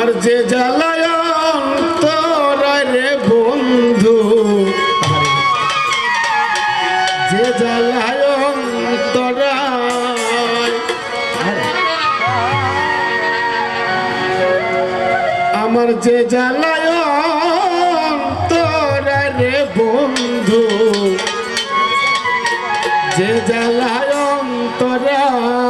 আমার যে জ্বালায় অন্তরায় বন্ধু। যে জ্বালায় অন্তরায়। আমার যে জ্বালায় অন্তরায় রে বন্ধু। যে জ্বালায় অন্তরায়।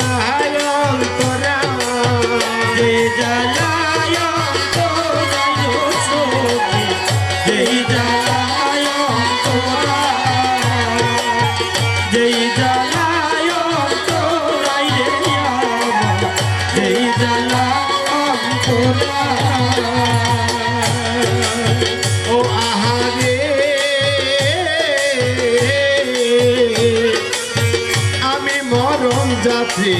যাত্রী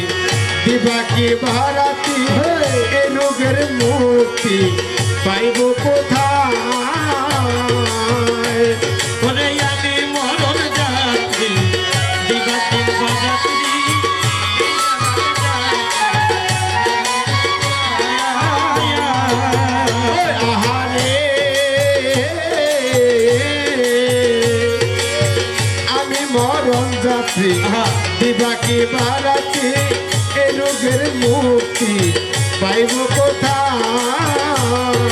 দিবাকি ভারাতি এ রোগের মুক্তি পাইব কোথায়? যাত্রী দিবাকি ভারাতি এ রোগের মুক্তি পাইব কোথায়? আমার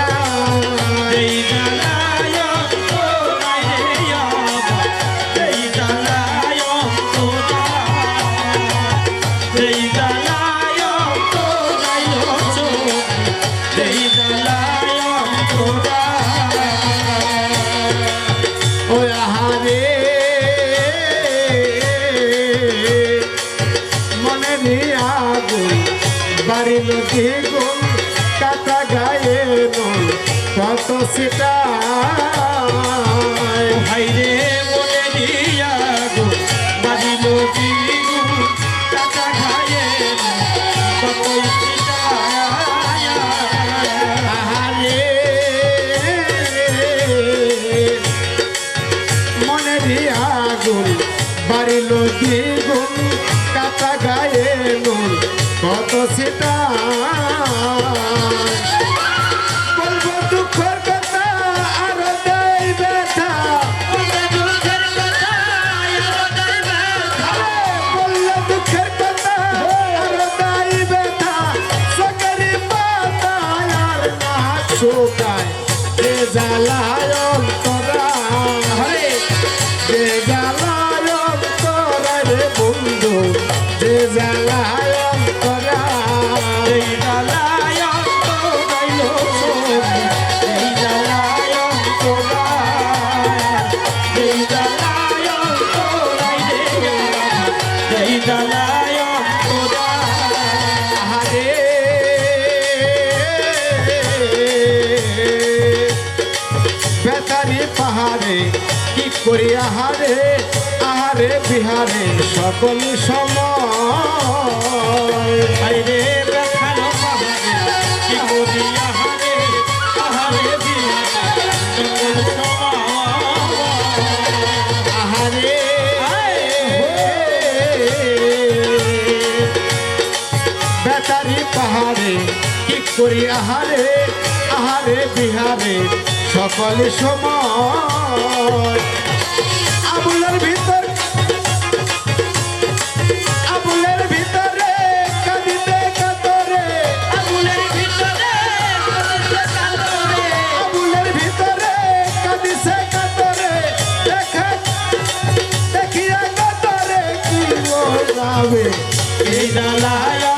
বাড়ি নদী গুণ কাটা গায়ে নয় কত সেটা ভাইরে মনে দিয়া গো টাকা খায়ে কতই পিটায়া আহারে। মনে নিয়ে আগুন বাড়ি নদী গুণ কাটা গায়ে নয় কত সেটা? বলব দুঃখের কথা আর দেই ব্যথা। বললে দুঃখের কথা, আর দাই ব্যথা। সকারি পাতা আর না শোকায়। যে জ্বালায় অন্তরা হরে যে জ্বালায় অন্তরা রে বন্ধু, যে জ্বালায় পাহাড়ে কি করি আহারে? বিহারে সকল সময়। বিহারি পাহাড়ে কি করি আহারে? আহারে বিহারে সকল সময়। আবুলের ভিতর আবুলের ভিতরে কাঁদিতে কাতরে আবুলের ভিতরে কাঁদিতে কাতরে আবুলের ভিতরে কাঁদিছে কাতরে দেখে দেখিয়া কাতরে কি যাবে? এই দালায়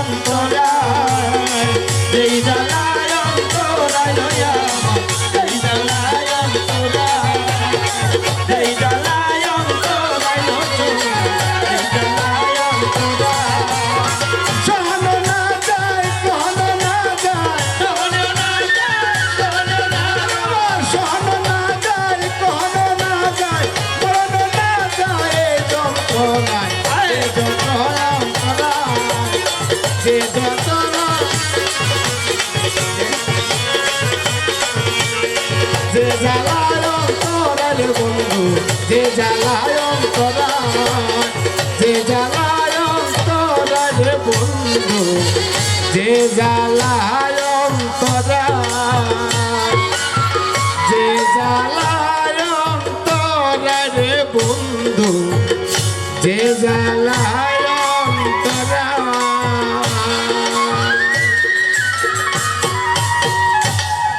যে যন্ত্রণা যে জ্বালায় অন্তরায় বন্ধু, যে জ্বালায় অন্তরায় যে জ্বালায় অন্তরায় বন্ধু, যে জ্বালায় অন্তরায় যে জ্বালায় অন্তরায় বন্ধু, যে জ্বালায়